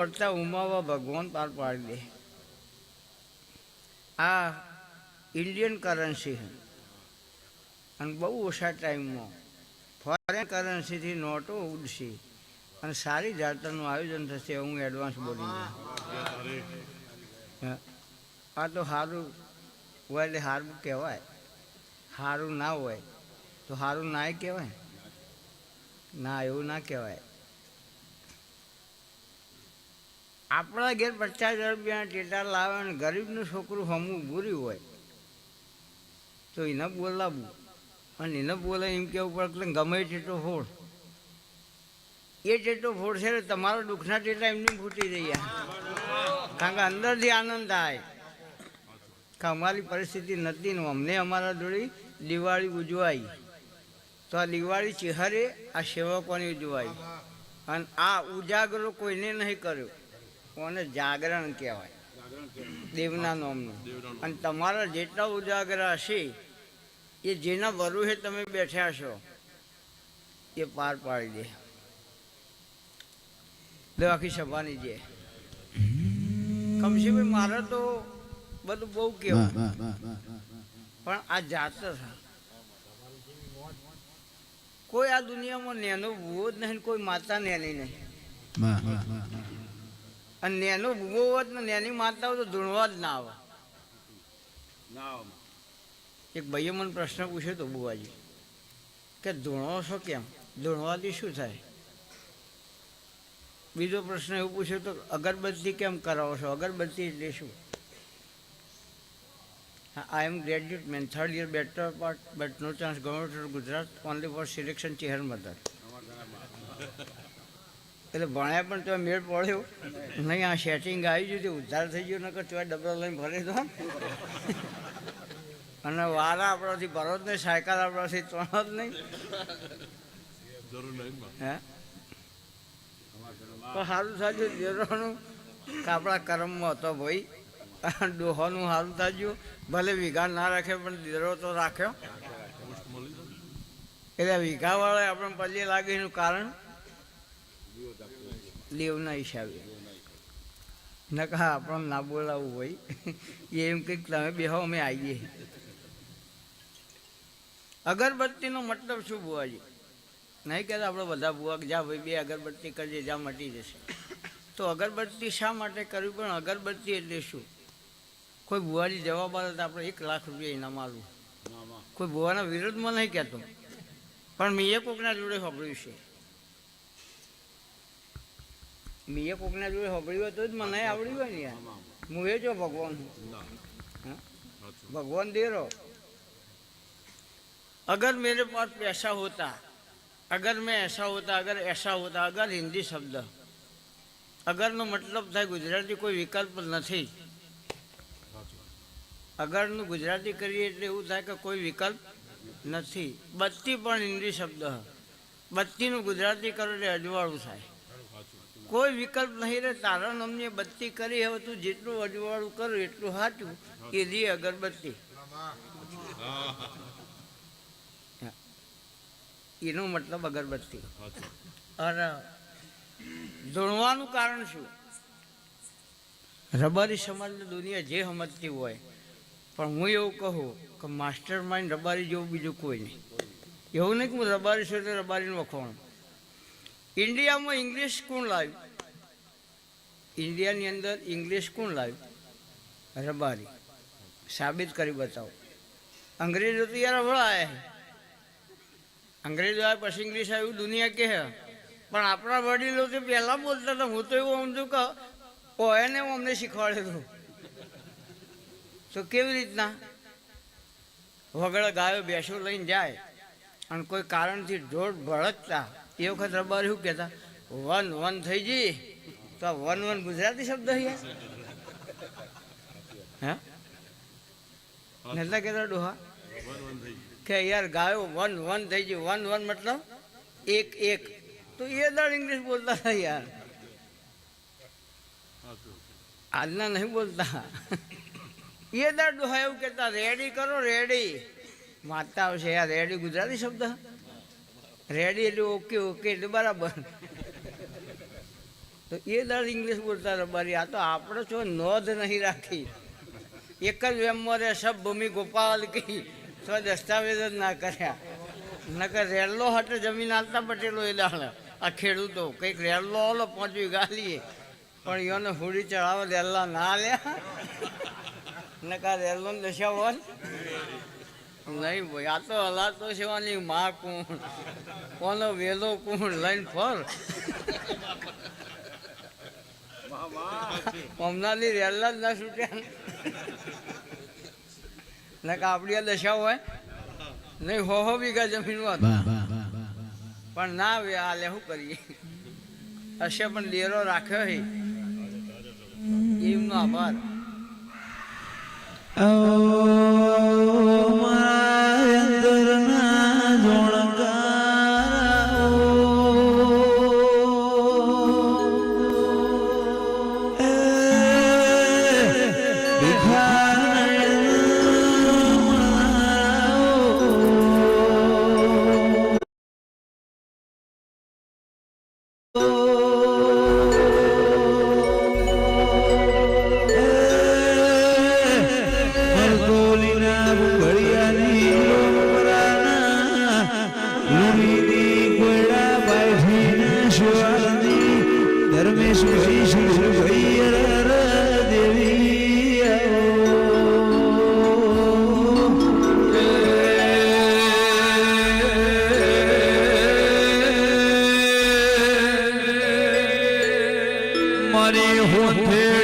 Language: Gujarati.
પડતા ઉમાવા ભગવાન પાર પાડી દે. આ ઇન્ડિયન કરન્સી અને બહુ ઓછા ટાઈમમાં ફોરેન કરન્સીથી નોટો ઉડશે. અને સારી જાતરનું આયોજન થશે, હું એડવાન્સ બોલી. આ તો સારું હોય એટલે સારું કહેવાય. સારું ના હોય તો સારું નાય કહેવાય. ના, એવું ના કહેવાય. આપણા ઘેર પચાસ હજાર રૂપિયા ટેટા લાવે અને ગરીબનું છોકરું હમું ભૂર્યું હોય, તો એને બોલાવવું અને એને બોલે એમ કેવું પડે કે ગમે ટેટો ફોડ. એ ટેટો ફોડશે ને તમારા દુઃખના ટેટા એમની ફૂટી રહ્યા. કારણ કે અંદરથી આનંદ થાય. કે અમારી પરિસ્થિતિ નથી ને અમને અમારા જોડી દિવાળી ઉજવાઈ તો આ દિવાળી ચિહરે આ સેવકોની ઉજવાઈ અને આ ઉજાગરો કોઈને નહીં કર્યો. કોને જાગરણ કહેવાય? દેવના નામનું. અને તમારા જેટલા ઉજાગરા હશે એ જેના વરુહે તમે બેઠ્યા છો એ પાર પાડી દે. લે આખી સભાની જે. કમશીભાઈ મારે તો બધું બહુ કેવું પણ આ જાત કોઈ આ દુનિયામાં નેનો ભૂવો જ નહીં કોઈ માતા નેની નહીં. અને નેનું ભૂગો હોત ને નેની માતા હોય તો ધૂણવા જ ના આવે. એક ભાઈએ મને પ્રશ્ન પૂછ્યો તો બુવાજી કે ધૂણો છો કેમ? ધૂણવાથી શું થાય? બીજો પ્રશ્ન એવું પૂછ્યો તો અગરબત્તી કેમ કરાવો છો? અગરબત્તી એટલે શું? I am graduate man third year better part but no chance government of Gujarat only for selection Chehar mother એટલે ભણ્યા પણ તો મેળ પડ્યો. નહીં, આ સેટિંગ આવી ગયું તે ઉદ્ધાર થઈ ગયો, નકર તો ડબલ લઈને ભરી દો. અને વારા આપણાથી ભરો જ નહીં, સાયકલ આપણાથી ત્રણ જ નહીં. હે? તો સારું થાજ્યું દેરોનું આપણા કર્મમાં હતો ભાઈ. ડોહોનું સારું થાજ્યું. ભલે વીઘા ના રાખે, પણ દેરો તો રાખ્યો. એટલે વીઘાવાળા આપણે પલ્લી લાગે એનું કારણ લેવના હિસાબે નકા આપણને ના બોલાવવું હોય. એમ કંઈક તમે બેહો અમે આવીએ. અગરબત્તીનો મતલબ શું બુવાજી નહીં કહેતા આપણે બધા બુવા જા ભાઈ બે અગરબત્તી કરીએ જ્યાં મટી જશે. તો અગરબત્તી શા માટે કરવી? પણ અગરબત્તી એટલે શું? કોઈ બુવાજી જવાબ આવે તો આપણે એક લાખ રૂપિયા ઇનામ મારું કોઈ બુવાના વિરોધમાં નહીં કહેતો. પણ મેં એ કોકના જોડે સાંભળ્યું છે. મેં એ કોકના જોડે સાંભળ્યું હોય તો જ મને આવડ્યું હોય ને યાર હું એ જો ભગવાન હું હા? भगवान दे रहो अगर मेरे पास पैसा होता अगर मैं ऐसा होता अगर ऐसा होता अगर हिंदी शब्द અગરનો મતલબ થાય ગુજરાતી કોઈ વિકલ્પ નથી અગરનું ગુજરાતી કરીએ એટલે એવું થાય કે કોઈ વિકલ્પ નથી બત્તી પણ હિન્દી શબ્દ હ. બત્તીનું ગુજરાતી કરો એટલે અજવાળું થાય કોઈ વિકલ્પ નહીં રે તારા નામની બત્તી કરી, હવે તું જેટલું અજવાળું કરું, એટલું સાચું એ રી અગરબત્તી. એનો મતલબ અગરબત્તી. અને ધૂણવાનું કારણ શું? રબારી સમાજની દુનિયા જે સમજતી હોય. પણ હું એવું કહું કે માસ્ટર માઇન્ડ રબારી જેવું બીજું કોઈ નહીં. એવું નહીં કે હું રબારી છું એટલે રબારીનું વખોણ. ઇન્ડિયામાં ઇંગ્લિશ કોણ લાવ્યું? ઇન્ડિયાની અંદર ઇંગ્લિશ કોણ લાવ્યું? રબારી. સાબિત કરી બતાવો. અંગ્રેજો તો યાર હવળાય અંગ્રેજો આવ્યા પછી ઇંગ્લિશ આવ્યું, દુનિયા કે હે પણ આપણા વડીલો તો પહેલાં બોલતા હતા, હું તો એવું સમજુ કે ઓ, એને અમને શીખવાડેલું તો કેવી રીતના? વગર ગાયો બેસો લઈને જાય અને કોઈ કારણથી જોડ ભડકતા એ વખત રબારી શું કહેતા? વન વન થઈ જઈ તો આ વન વન ગુજરાતી શબ્દ હે? નતા કહેતા ડોહા? કે યાર ગાયો વન વન થઈ ગયું. વન વન મતલબ એક એક. તો એ દાડ ઇંગ્લિશ બોલતા હતા યાર. આજના નહીં બોલતા. એ દર ડોહા એવું કહેતા રેડી કરો રેડી માતા આવશે, યાર રેડી ગુજરાતી શબ્દ. રેડી ઓકે ઓકે એટલે બરાબર. તો એ દર ઇંગ્લિશ બોલતા રબારી આ તો આપણે છો નોંધ નહીં રાખી. એક જ વેમ રે સબ ભૂમિ ગોપાલ કી. તો દસ્તાવેજ જ ના કર્યા. નકર રેલો હટે જમીન હાલતા પટેલો એ દાળ. આ ખેડૂતો કંઈક રેલો ઓલો પહોંચવી ગાલીએ. પણ યોને હુડી ચડાવવા રેલા ના લ્યા નકા રેલો દશા હોય નહીં ભાઈ આ તો હલાતો સેવાની માં કોણ? કોનો વેલો કોણ? લઈને ફર. હમણાંની રેલા જ ના છૂટ્યા. ને આપણી આ દશા હોય? નહીં હો હો વીઘા જમીન પણ ના આવે આ લે શું કરીએ? હશે પણ ડેરો રાખ્યો હે. એમનો આભાર. મરગોલીના મારી હોઠે